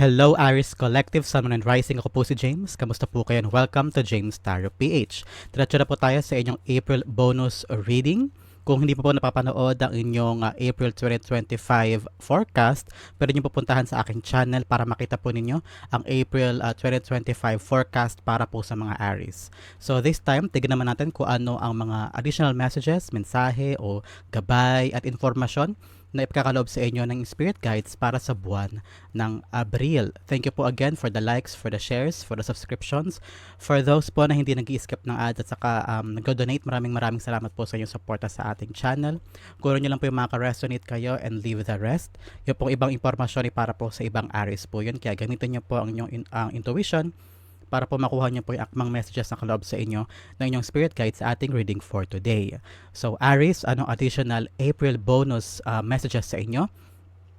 Hello Aris Collective, Sun and Rising. Ako po si James. Kamusta po kayo welcome to James Tarot PH. Diretso na po tayo sa inyong April bonus reading. Kung hindi pa po napapanood ang inyong uh, April 2025 forecast, pwede nyo pupuntahan sa aking channel para makita po ninyo ang April uh, 2025 forecast para po sa mga Aries. So this time, tignan naman natin kung ano ang mga additional messages, mensahe o gabay at informasyon na ipakakalob sa inyo ng Spirit Guides para sa buwan ng Abril. Thank you po again for the likes, for the shares, for the subscriptions. For those po na hindi nag skip ng ads at saka um, nag-donate, maraming maraming salamat po sa inyong suporta sa ating channel. Kuro nyo lang po yung mga resonate kayo and leave the rest. Yung pong ibang impormasyon ay para po sa ibang areas po yun. Kaya gamitin nyo po ang inyong in, ang intuition para po makuha niyo po yung akmang messages na kalob sa inyo ng inyong spirit guide sa ating reading for today. So Aries, anong additional April bonus uh, messages sa inyo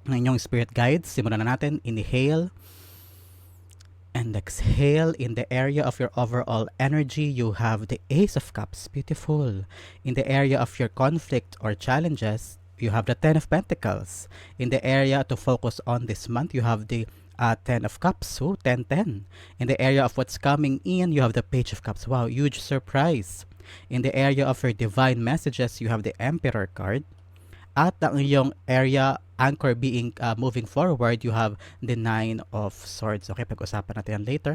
ng inyong spirit guides? Simulan na natin. Inhale and exhale in the area of your overall energy you have the ace of cups beautiful in the area of your conflict or challenges you have the ten of pentacles in the area to focus on this month you have the uh, Ten of Cups. So, 10-10. In the area of what's coming in, you have the Page of Cups. Wow, huge surprise. In the area of your divine messages, you have the Emperor card. At ang iyong area anchor being uh, moving forward, you have the Nine of Swords. Okay, pag-usapan natin yan later.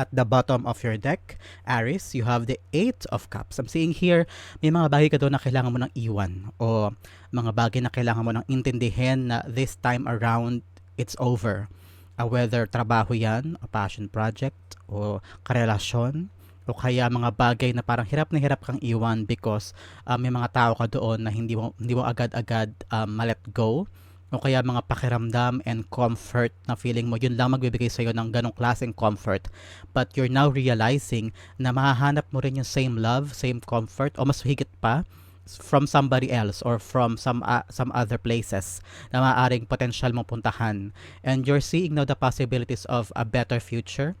At the bottom of your deck, Aries, you have the Eight of Cups. I'm seeing here, may mga bagay ka doon na kailangan mo ng iwan o mga bagay na kailangan mo ng intindihin na this time around, it's over uh, whether trabaho yan, o passion project, o karelasyon, o kaya mga bagay na parang hirap na hirap kang iwan because uh, may mga tao ka doon na hindi mo, hindi mo agad-agad um, ma-let go o kaya mga pakiramdam and comfort na feeling mo, yun lang magbibigay sa'yo ng ganong klaseng comfort. But you're now realizing na mahahanap mo rin yung same love, same comfort, o mas higit pa from somebody else or from some uh, some other places na maaaring potential mong puntahan. And you're seeing now the possibilities of a better future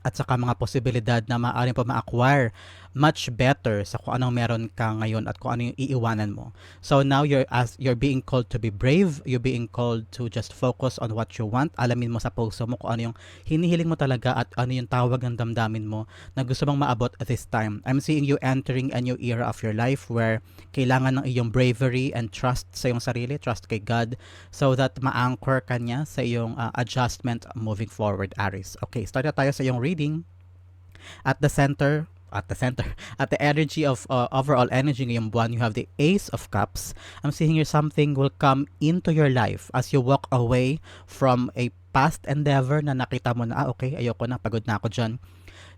at saka mga posibilidad na maaaring pa ma-acquire much better sa kung anong meron ka ngayon at kung ano yung iiwanan mo. So now you're as you're being called to be brave, you're being called to just focus on what you want. Alamin mo sa puso mo kung ano yung hinihiling mo talaga at ano yung tawag ng damdamin mo na gusto mong maabot at this time. I'm seeing you entering a new era of your life where kailangan ng iyong bravery and trust sa iyong sarili, trust kay God so that ma-anchor ka niya sa iyong uh, adjustment moving forward, Aries. Okay, start na tayo sa iyong reading. At the center, at the center, at the energy of uh, overall energy ngayong buwan, you have the Ace of Cups. I'm seeing here something will come into your life as you walk away from a past endeavor na nakita mo na, ah, okay, ayoko na, pagod na ako dyan.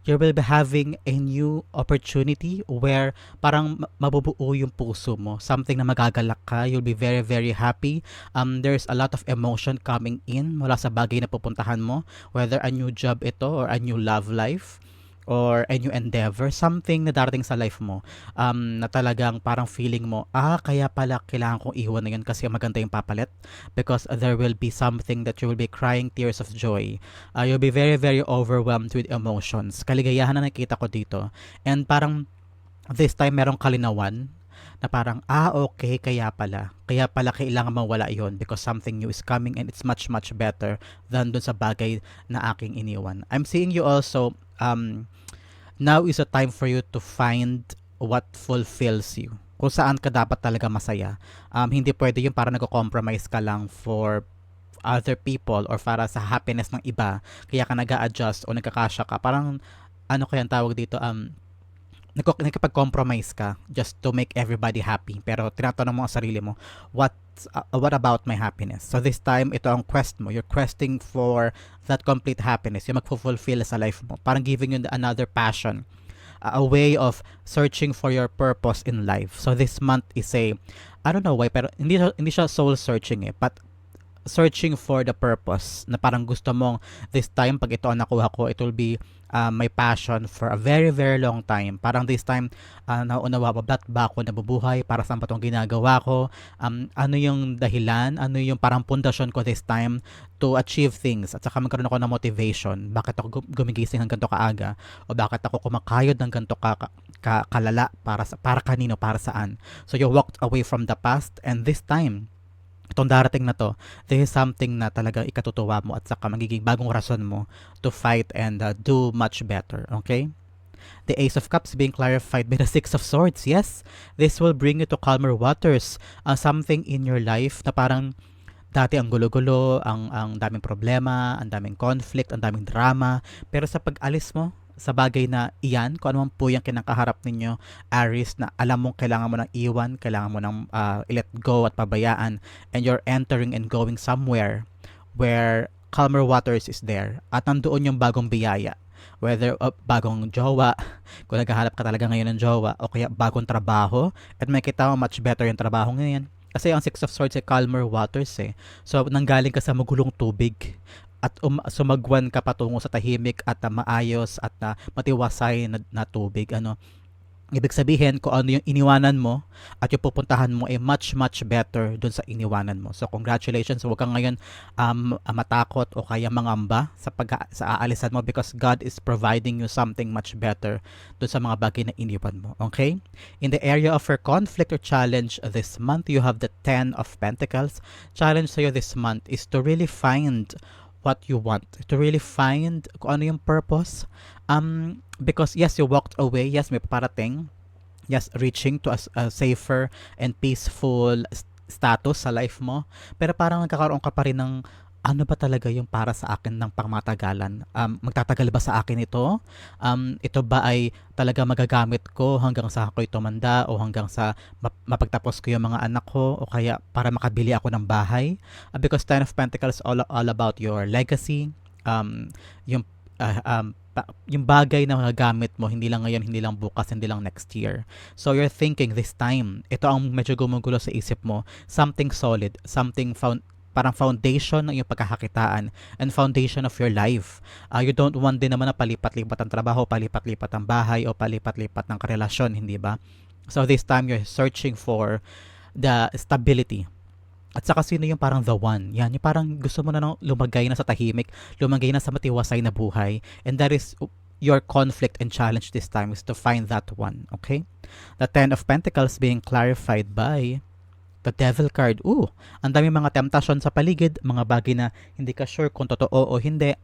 You will be having a new opportunity where parang mabubuo yung puso mo. Something na magagalak ka. You'll be very, very happy. Um, there's a lot of emotion coming in mula sa bagay na pupuntahan mo. Whether a new job ito or a new love life or a new endeavor, something na darating sa life mo um, na talagang parang feeling mo, ah, kaya pala kailangan kong iwan na yun kasi maganda yung papalit because there will be something that you will be crying tears of joy. Uh, you'll be very, very overwhelmed with emotions. Kaligayahan na nakita ko dito. And parang this time merong kalinawan na parang, ah, okay, kaya pala. Kaya pala kailangan mawala yon because something new is coming and it's much, much better than dun sa bagay na aking iniwan. I'm seeing you also um, now is a time for you to find what fulfills you. Kung saan ka dapat talaga masaya. Um, hindi pwede yung para nag-compromise ka lang for other people or para sa happiness ng iba. Kaya ka nag adjust o nagkakasya ka. Parang, ano kaya tawag dito, um, nakipag-compromise ka just to make everybody happy. Pero tinatanong mo ang sarili mo, what uh, what about my happiness? So this time, ito ang quest mo. You're questing for that complete happiness. Yung magfulfill sa life mo. Parang giving you another passion. Uh, a way of searching for your purpose in life. So this month is a, I don't know why, pero hindi, hindi siya soul searching eh. But searching for the purpose na parang gusto mong this time pag ito ang nakuha ko it will be uh, my passion for a very very long time. Parang this time uh, nauunawa ba ba't ba ako nabubuhay? Para saan ba itong ginagawa ko? Um, ano yung dahilan? Ano yung parang pundasyon ko this time to achieve things? At saka magkaroon ako ng motivation. Bakit ako gumigising ng ganito kaaga? O bakit ako kumakayod ng ganito ka, ka, kalala? Para sa, para kanino? Para saan? So you walked away from the past and this time itong darating na to, this is something na talaga ikatutuwa mo at saka magiging bagong rason mo to fight and uh, do much better, okay? The Ace of Cups being clarified by the Six of Swords. Yes, this will bring you to calmer waters. Uh, something in your life na parang dati ang gulo-gulo, ang, ang daming problema, ang daming conflict, ang daming drama. Pero sa pag-alis mo, sa bagay na iyan, kung ano man po yung kinakaharap ninyo, Aries, na alam mong kailangan mo ng iwan, kailangan mo ng uh, let go at pabayaan, and you're entering and going somewhere where calmer waters is there. At nandoon yung bagong biyaya whether uh, bagong jowa, kung naghahanap ka talaga ngayon ng jowa, o kaya bagong trabaho, at makita mo much better yung trabaho ngayon. Kasi ang Six of Swords ay calmer waters eh. So, nanggaling ka sa magulong tubig at um, sumagwan ka patungo sa tahimik at uh, maayos at uh, matiwasay na, na tubig. Ano, Ibig sabihin, kung ano yung iniwanan mo at yung pupuntahan mo ay much, much better dun sa iniwanan mo. So, congratulations. Huwag kang ngayon um, matakot o kaya mangamba sa, pag sa aalisan mo because God is providing you something much better dun sa mga bagay na iniwan mo. Okay? In the area of your conflict or challenge this month, you have the Ten of Pentacles. Challenge sa'yo this month is to really find what you want to really find kung ano yung purpose. Um because yes you walked away. Yes may parating yes reaching to a, a safer and peaceful status sa life mo. Pero parang nagkakaroon ka pa rin ng ano ba talaga yung para sa akin ng pangmatagalan? Um, magtatagal ba sa akin ito? Um, ito ba ay talaga magagamit ko hanggang sa ako'y tumanda o hanggang sa mapagtapos ko yung mga anak ko o kaya para makabili ako ng bahay? Uh, because Ten of Pentacles all, all about your legacy, um, yung uh, um, yung bagay na magagamit mo, hindi lang ngayon, hindi lang bukas, hindi lang next year. So you're thinking this time, ito ang medyo gumugulo sa isip mo, something solid, something found, parang foundation ng iyong pagkakakitaan and foundation of your life. Uh, you don't want din naman na palipat-lipat ang trabaho, palipat-lipat ang bahay, o palipat-lipat ng karelasyon, hindi ba? So this time you're searching for the stability. At saka sino yung parang the one? Yan, yung parang gusto mo na nang lumagay na sa tahimik, lumagay na sa matiwasay na buhay. And that is your conflict and challenge this time is to find that one, okay? The Ten of Pentacles being clarified by The Devil card. Ooh, ang dami mga temptation sa paligid, mga bagay na hindi ka sure kung totoo o hindi.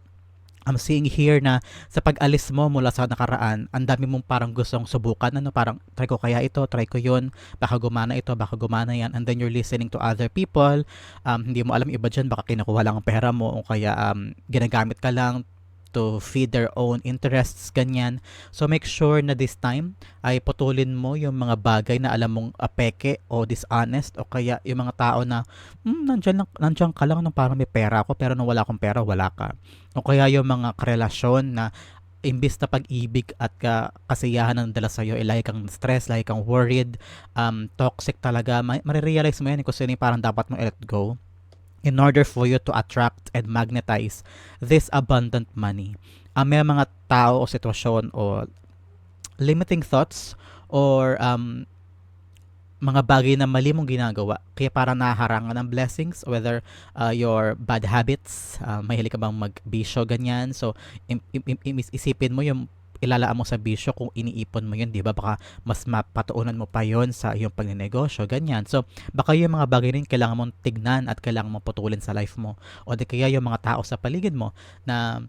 I'm seeing here na sa pag-alis mo mula sa nakaraan, ang dami mong parang gustong subukan, ano, parang try ko kaya ito, try ko yun, baka gumana ito, baka gumana yan, and then you're listening to other people, um, hindi mo alam iba dyan, baka kinukuha lang ang pera mo, o kaya um, ginagamit ka lang to feed their own interests, ganyan. So make sure na this time ay putulin mo yung mga bagay na alam mong apeke o dishonest o kaya yung mga tao na hmm, nandyan, lang, nandyan ka lang nung parang may pera ako pero nung wala akong pera, wala ka. O kaya yung mga karelasyon na imbis na pag-ibig at ka, kasiyahan ng dala sa'yo, eh, lagi kang stress, lagi kang worried, um, toxic talaga, marirealize mo yan kung sino parang dapat mo let go in order for you to attract and magnetize this abundant money. Ang may mga tao o sitwasyon o limiting thoughts or um, mga bagay na mali mong ginagawa kaya para naharangan ng blessings whether uh, your bad habits uh, mahilig ka bang magbisyo ganyan so im- im- im- isipin mo yung ilalaan mo sa bisyo kung iniipon mo yun, di ba? Baka mas mapatuunan mo pa yon sa iyong pagnenegosyo, ganyan. So, baka yung mga bagay rin kailangan mong tignan at kailangan mong putulin sa life mo. O di kaya yung mga tao sa paligid mo na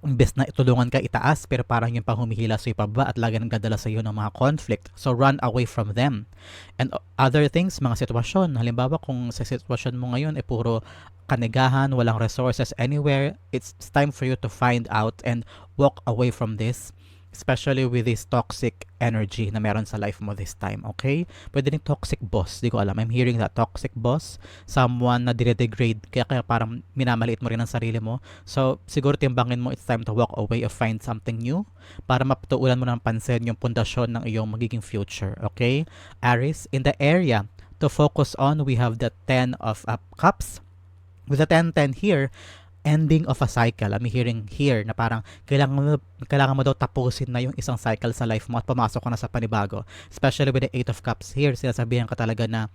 imbes na itulungan ka itaas pero parang yung panghumihila sa pababa at lagi nang dadala sa iyo ng mga conflict. So run away from them. And other things, mga sitwasyon. Halimbawa kung sa sitwasyon mo ngayon ay eh, puro kanegahan, walang resources anywhere, it's time for you to find out and walk away from this especially with this toxic energy na meron sa life mo this time, okay? Pwede rin toxic boss, di ko alam. I'm hearing that toxic boss, someone na dire-degrade, kaya, kaya parang minamaliit mo rin ang sarili mo. So, siguro timbangin mo, it's time to walk away or find something new para mapatuulan mo ng pansin yung pundasyon ng iyong magiging future, okay? Aries, in the area to focus on, we have the 10 of uh, cups, With the 10-10 here, ending of a cycle. I'm hearing here na parang kailangan mo, kailangan mo daw tapusin na yung isang cycle sa life mo at pumasok ka na sa panibago. Especially with the Eight of Cups here, sinasabihan ka talaga na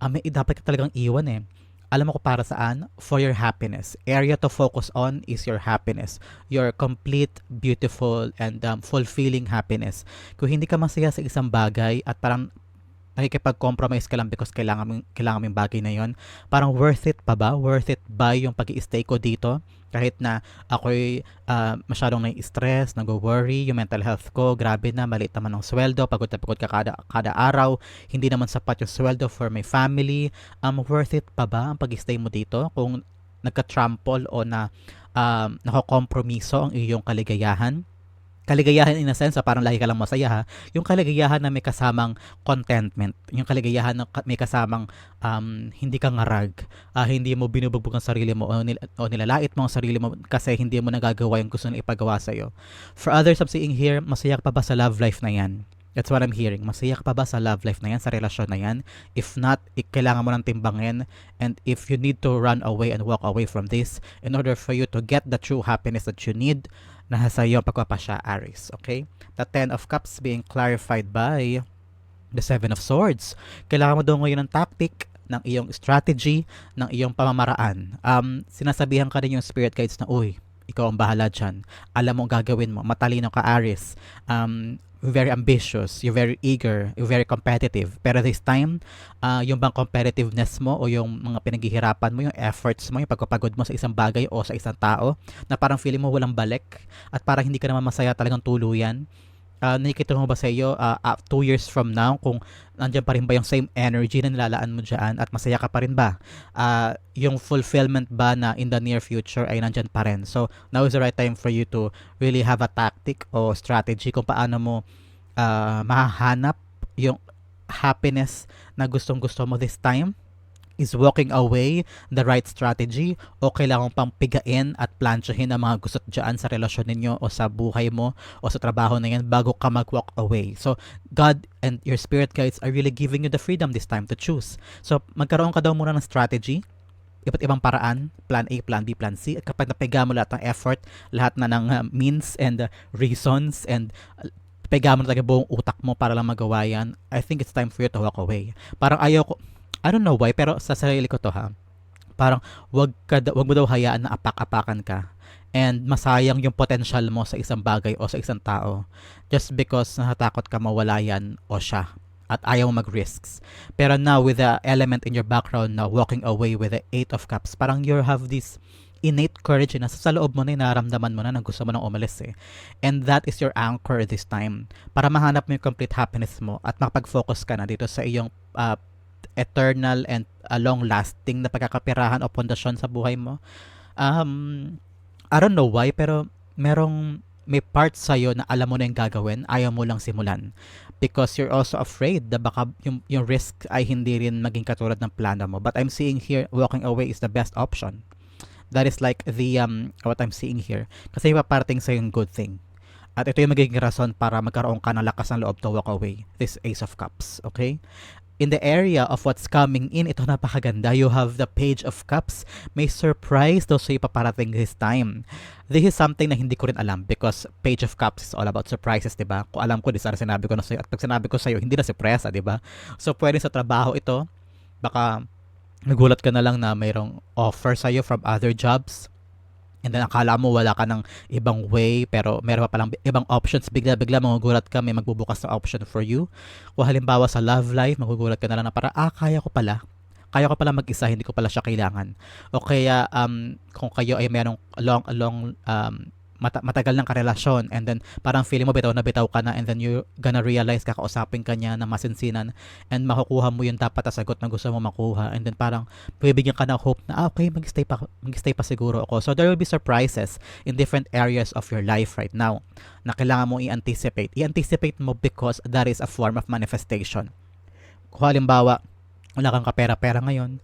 um, may, dapat ka talagang iwan eh. Alam mo ko para saan? For your happiness. Area to focus on is your happiness. Your complete, beautiful, and um, fulfilling happiness. Kung hindi ka masaya sa isang bagay at parang nakikipag-compromise ka lang because kailangan, mo- kailangan mo yung bagay na yon parang worth it pa ba? Worth it ba yung pag stay ko dito? Kahit na ako'y ah, masyadong nai-stress, nag-worry, yung mental health ko, grabe na, maliit naman ang sweldo, pagod na pagod ka kada, kada araw, hindi naman sapat yung sweldo for my family. Um, worth it pa ba ang pag-stay mo dito? Kung nagka-trample o na um, nakakompromiso ang iyong kaligayahan? Kaligayahan in a sense, parang lagi ka lang masaya ha. Yung kaligayahan na may kasamang contentment. Yung kaligayahan na may kasamang um, hindi ka ngarag. ah, hindi mo binubugbog ang sarili mo o, nil- o nilalait mo ang sarili mo kasi hindi mo nagagawa yung gusto nila ipagawa sa'yo. For others, I'm seeing here, masaya ka pa ba sa love life na yan? That's what I'm hearing. Masaya ka pa ba sa love life na yan, sa relasyon na yan? If not, kailangan mo nang timbangin. And if you need to run away and walk away from this in order for you to get the true happiness that you need, nasa iyo pagpapasya, Aries. Okay? The Ten of Cups being clarified by the Seven of Swords. Kailangan mo daw ngayon ng tactic, ng iyong strategy, ng iyong pamamaraan. Um, sinasabihan ka rin yung spirit guides na, uy, ikaw ang bahala dyan. Alam mo ang gagawin mo. Matalino ka, Aries. Um, very ambitious, you're very eager, you're very competitive. Pero this time, ah, yung bang competitiveness mo o yung mga pinaghihirapan mo, yung efforts mo, yung pagpapagod mo sa isang bagay o sa isang tao, na parang feeling mo walang balik at parang hindi ka naman masaya talagang tuluyan. Uh, nakikita mo ba sa iyo ah, ah, two years from now kung nandiyan pa rin ba yung same energy na nilalaan mo dyan at masaya ka pa rin ba? Ah, yung fulfillment ba na in the near future ay nandyan pa rin? So, now is the right time for you to really have a tactic o strategy kung paano mo ah, mahahanap yung happiness na gustong gusto mo this time is walking away the right strategy o kailangan pang pigain at plansyahin ang mga gusto dyan sa relasyon ninyo o sa buhay mo o sa trabaho na yan bago ka mag-walk away. So, God and your spirit guides are really giving you the freedom this time to choose. So, magkaroon ka daw muna ng strategy iba't ibang paraan, plan A, plan B, plan C. At kapag napiga mo lahat ng effort, lahat na ng uh, means and uh, reasons and uh, piga mo na talaga buong utak mo para lang magawa yan, I think it's time for you to walk away. Parang ayaw ko, I don't know why, pero sa sarili ko to ha, parang wag, ka, wag mo daw hayaan na apak-apakan ka and masayang yung potential mo sa isang bagay o sa isang tao just because natatakot ka mawala yan o siya at ayaw mag-risks. Pero now with the element in your background na walking away with the Eight of Cups, parang you have this innate courage na sa loob mo na nararamdaman mo na na gusto mo nang umalis eh. And that is your anchor this time para mahanap mo yung complete happiness mo at makapag-focus ka na dito sa iyong uh, eternal and uh, long-lasting na pagkakapirahan o pundasyon sa buhay mo. Um, I don't know why, pero merong may part sa'yo na alam mo na yung gagawin, ayaw mo lang simulan. Because you're also afraid na baka yung, yung risk ay hindi rin maging katulad ng plano mo. But I'm seeing here, walking away is the best option. That is like the, um, what I'm seeing here. Kasi ipaparating sa'yo yung good thing. At ito yung magiging rason para magkaroon ka ng lakas ng loob to walk away. This Ace of Cups, okay? In the area of what's coming in, ito napakaganda. You have the Page of Cups. May surprise daw sa'yo paparating this time. This is something na hindi ko rin alam because Page of Cups is all about surprises, di ba? Kung alam ko, di sana sinabi ko na sa'yo. At pag sinabi ko sa'yo, hindi na surpresa, di ba? So, pwede sa trabaho ito, baka nagulat ka na lang na mayroong offer sa'yo from other jobs. And then akala mo wala ka ng ibang way pero meron pa palang ibang options. Bigla-bigla magugulat ka may magbubukas na option for you. Kung halimbawa sa love life, magugulat ka na lang na para, ah, kaya ko pala. Kaya ko pala mag-isa, hindi ko pala siya kailangan. O kaya, um, kung kayo ay merong long, long, um, mata- matagal ng karelasyon. And then parang feeling mo bitaw na bitaw ka na and then you gonna realize kakausapin ka niya na masinsinan and makukuha mo yung dapat na sagot na gusto mo makuha. And then parang bibigyan ka ng hope na ah, okay mag-stay pa mag-stay pa siguro ako. So there will be surprises in different areas of your life right now na kailangan mo i-anticipate. I-anticipate mo because that is a form of manifestation. Kung halimbawa wala kang kapera-pera ngayon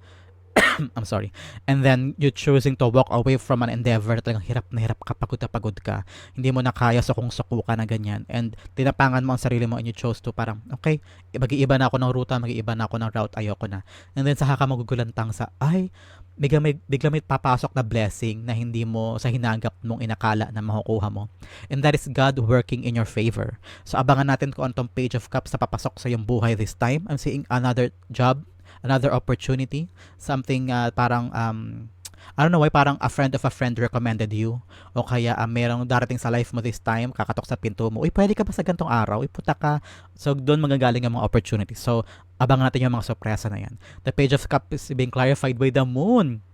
I'm sorry. And then you choosing to walk away from an endeavor talagang hirap na hirap ka, pagod na pagod ka. Hindi mo na kaya sa kung suko ka na ganyan. And tinapangan mo ang sarili mo and you chose to parang, okay, mag-iiba na ako ng ruta, mag-iiba na ako ng route, ayoko na. And then saka ka magugulantang sa, ay, bigla may, bigla may papasok na blessing na hindi mo sa hinagap mong inakala na makukuha mo. And that is God working in your favor. So abangan natin kung anong page of cups na papasok sa iyong buhay this time. I'm seeing another job, another opportunity, something uh, parang um, I don't know why parang a friend of a friend recommended you o kaya uh, merong darating sa life mo this time, kakatok sa pinto mo, uy, pwede ka ba sa gantong araw? Uy, puta ka. So, doon magagaling ang mga opportunities. So, abangan natin yung mga sorpresa na yan. The page of cup is being clarified by the moon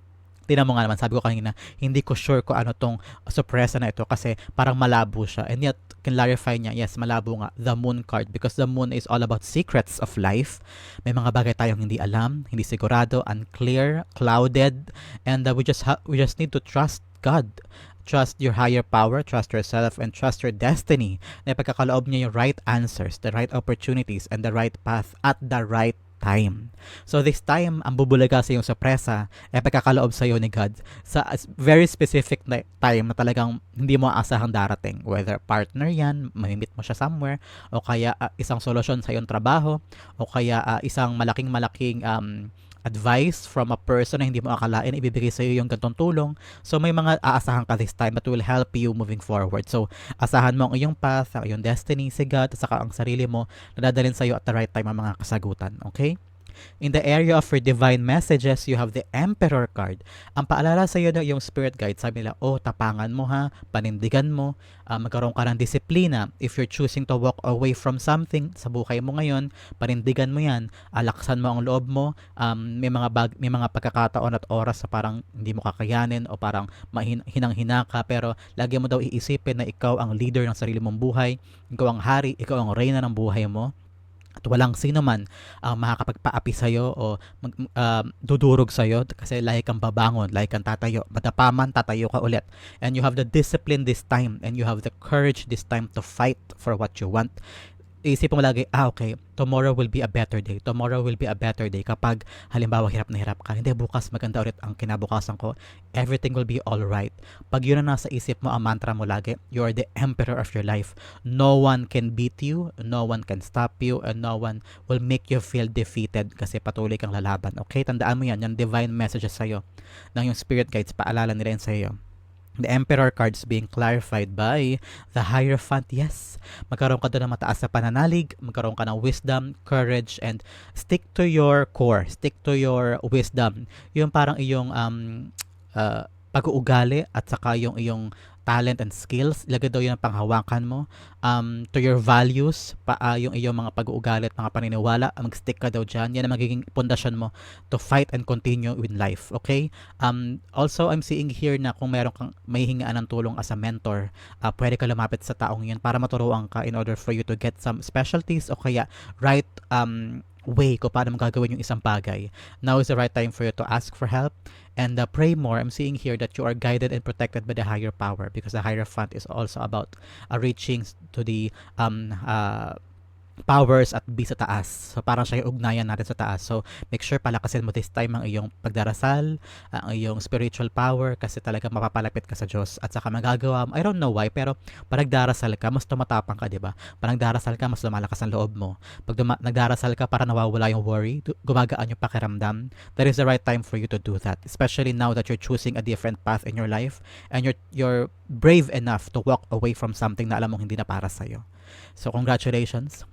tinan mo nga naman, sabi ko kanina, hindi ko sure kung ano tong sorpresa na ito kasi parang malabo siya. And yet, clarify niya, yes, malabo nga, the moon card because the moon is all about secrets of life. May mga bagay tayong hindi alam, hindi sigurado, unclear, clouded, and uh, we just ha- we just need to trust God trust your higher power, trust yourself, and trust your destiny na pagkakaloob niya yung right answers, the right opportunities, and the right path at the right time. So this time, ang bubulaga sa iyong sorpresa ay pagkakaloob sa iyo ni God sa very specific na time na talagang hindi mo asahang darating. Whether partner yan, mamimit mo siya somewhere, o kaya uh, isang solusyon sa iyong trabaho, o kaya uh, isang malaking-malaking um, advice from a person na hindi mo akalain ibibigay sa iyo yung gantong tulong. So may mga aasahan ka this time that will help you moving forward. So asahan mo ang iyong path, ang iyong destiny, si God, at saka ang sarili mo na dadalhin sa iyo at the right time ang mga kasagutan. Okay? In the area of your divine messages, you have the Emperor card. Ang paalala sa iyo na yung spirit guide, sabi nila, oh, tapangan mo ha, panindigan mo, uh, magkaroon ka ng disiplina. If you're choosing to walk away from something sa buhay mo ngayon, panindigan mo yan, alaksan mo ang loob mo, um, may mga bag, may mga pagkakataon at oras sa parang hindi mo kakayanin o parang hinang-hina ka, pero lagi mo daw iisipin na ikaw ang leader ng sarili mong buhay, ikaw ang hari, ikaw ang reyna ng buhay mo at walang sino man ang makakapagpaapi sa iyo o mag, uh, dudurog sa iyo kasi lahi kang babangon, lahi kang tatayo. Matapaman, tatayo ka ulit. And you have the discipline this time and you have the courage this time to fight for what you want isipin mo lagi, ah okay, tomorrow will be a better day. Tomorrow will be a better day. Kapag halimbawa hirap na hirap ka, hindi bukas maganda ulit ang kinabukasan ko. Everything will be all right. Pag yun na nasa isip mo, ang mantra mo lagi, you are the emperor of your life. No one can beat you, no one can stop you, and no one will make you feel defeated kasi patuloy kang lalaban. Okay? Tandaan mo yan, yung divine messages sa'yo ng yung spirit guides, paalala nila yan sa'yo the Emperor cards being clarified by the Hierophant. Yes, magkaroon ka doon ng mataas na pananalig, magkaroon ka ng wisdom, courage, and stick to your core, stick to your wisdom. Yung parang iyong um, uh, pag-uugali at saka yung iyong talent and skills, ilagay daw yun ang panghawakan mo um, to your values, pa, uh, yung iyong mga pag-uugali at mga paniniwala, mag-stick ka daw dyan. Yan ang magiging pundasyon mo to fight and continue with life. Okay? Um, also, I'm seeing here na kung meron kang may hingaan ng tulong as a mentor, uh, pwede ka lumapit sa taong yun para maturuan ka in order for you to get some specialties o kaya right um, way ko paano magagawin yung isang bagay. Now is the right time for you to ask for help and uh, pray more. I'm seeing here that you are guided and protected by the higher power because the higher fund is also about uh, reaching to the um, uh, powers at be sa taas. So parang siya yung ugnayan natin sa taas. So make sure palakasin mo this time ang iyong pagdarasal, ang iyong spiritual power kasi talaga mapapalapit ka sa Diyos at saka magagawa mo. I don't know why pero pag nagdarasal ka, mas tumatapang ka, 'di ba? Pag nagdarasal ka, mas lumalakas ang loob mo. Pag duma- nagdarasal ka para nawawala yung worry, gumagaan yung pakiramdam, that is the right time for you to do that. Especially now that you're choosing a different path in your life and you're you're brave enough to walk away from something na alam mong hindi na para sa iyo. So congratulations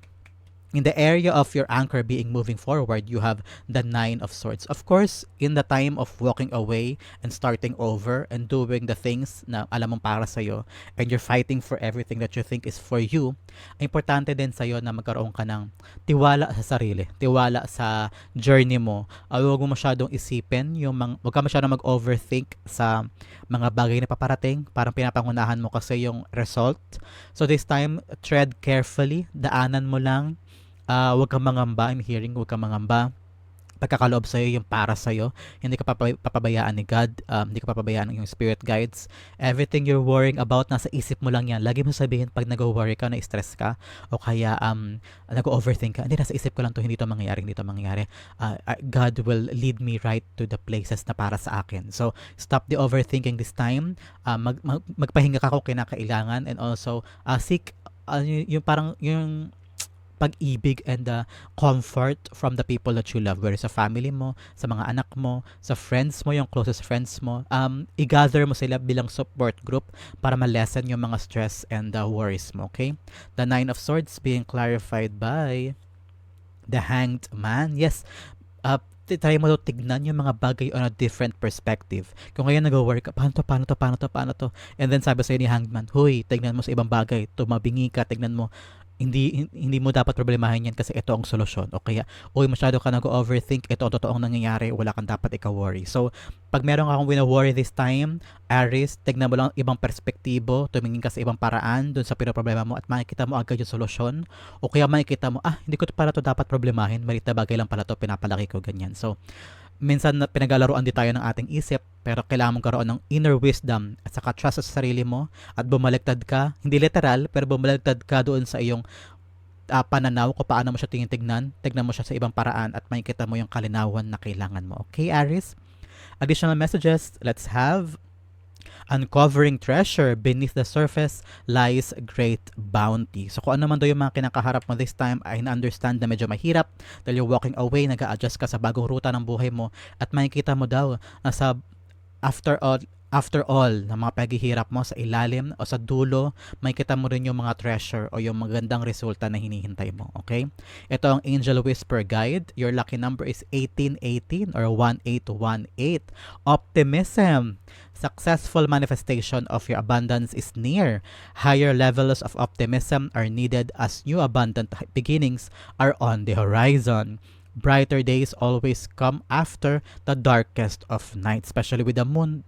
in the area of your anchor being moving forward, you have the Nine of Swords. Of course, in the time of walking away and starting over and doing the things na alam mong para sa'yo and you're fighting for everything that you think is for you, importante din sa'yo na magkaroon ka ng tiwala sa sarili, tiwala sa journey mo. Uh, huwag mo masyadong isipin, yung mang, huwag ka masyadong mag-overthink sa mga bagay na paparating, parang pinapangunahan mo kasi yung result. So this time, tread carefully, daanan mo lang uh, huwag kang mangamba, I'm hearing, huwag kang mangamba pagkakaloob sa'yo yung para sa'yo. Hindi ka papabayaan ni God. Um, hindi ka papabayaan ng yung spirit guides. Everything you're worrying about, nasa isip mo lang yan. Lagi mo sabihin pag nag-worry ka, na-stress ka, o kaya um, nag-overthink ka, hindi, nasa isip ko lang to hindi to mangyayari, hindi to mangyayari. Uh, God will lead me right to the places na para sa akin. So, stop the overthinking this time. Uh, mag, mag, magpahinga ka kung kinakailangan and also uh, seek uh, yung, yung parang yung pag-ibig and the comfort from the people that you love, whether sa family mo, sa mga anak mo, sa friends mo, yung closest friends mo, um, i-gather mo sila bilang support group para ma-lessen yung mga stress and the worries mo, okay? The Nine of Swords being clarified by the Hanged Man. Yes, uh, try mo tignan yung mga bagay on a different perspective. Kung ngayon nag-work paano to, paano to, paano to, paano to? And then sabi sa'yo ni Hangman, huy, tignan mo sa ibang bagay, tumabingi ka, tignan mo, hindi hindi mo dapat problemahin yan kasi ito ang solusyon. O kaya uy masyado ka nag-overthink. Ito ang totoong nangyayari. Wala kang dapat ikaw-worry so pag meron akong wina-worry this time Aris tignan mo lang ibang perspektibo tumingin ka sa ibang paraan dun sa pinoproblema mo at makikita mo agad yung solusyon. O kaya makikita mo ah hindi ko to para to dapat problemahin. Maliit na bagay lang pala to. Pinapalaki ko ganyan. So minsan na pinaglalaroan din tayo ng ating isip pero kailangan mong karoon ng inner wisdom at saka trust sa sarili mo at bumaliktad ka, hindi literal pero bumaliktad ka doon sa iyong uh, pananaw kung paano mo siya tingin-tignan, tignan mo siya sa ibang paraan at makikita mo yung kalinawan na kailangan mo. Okay, Aris? Additional messages, let's have Uncovering treasure beneath the surface lies great bounty. So kung ano man daw yung mga kinakaharap mo this time, I understand na medyo mahirap dahil you're walking away, nag adjust ka sa bagong ruta ng buhay mo at makikita mo daw na sa after all after all ng mga paghihirap mo sa ilalim o sa dulo, may kita mo rin yung mga treasure o yung magandang resulta na hinihintay mo. Okay? Ito ang Angel Whisper Guide. Your lucky number is 1818 or 1818. Optimism. Successful manifestation of your abundance is near. Higher levels of optimism are needed as new abundant beginnings are on the horizon brighter days always come after the darkest of night, especially with the moon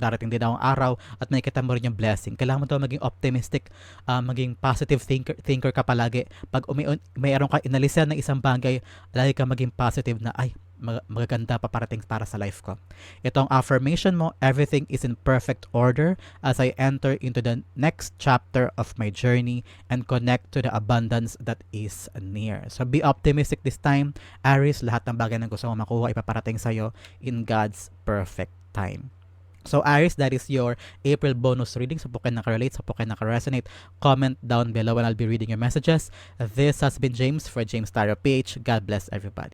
darating din ang araw at nakikita mo rin yung blessing. Kailangan mo daw maging optimistic, uh, maging positive thinker, thinker ka palagi. Pag umi- mayroon ka inalisan ng isang bagay, lagi ka maging positive na, ay, mag- magaganda pa parating para sa life ko. Itong affirmation mo, everything is in perfect order as I enter into the next chapter of my journey and connect to the abundance that is near. So be optimistic this time. Aries, lahat ng bagay na gusto mo makuha, ipaparating sa'yo in God's perfect time. So Iris, that is your April bonus reading. So, po kayo nakarelate, so, po kayo nakaresonate, comment down below and I'll be reading your messages. This has been James for James Taro PH. God bless everybody.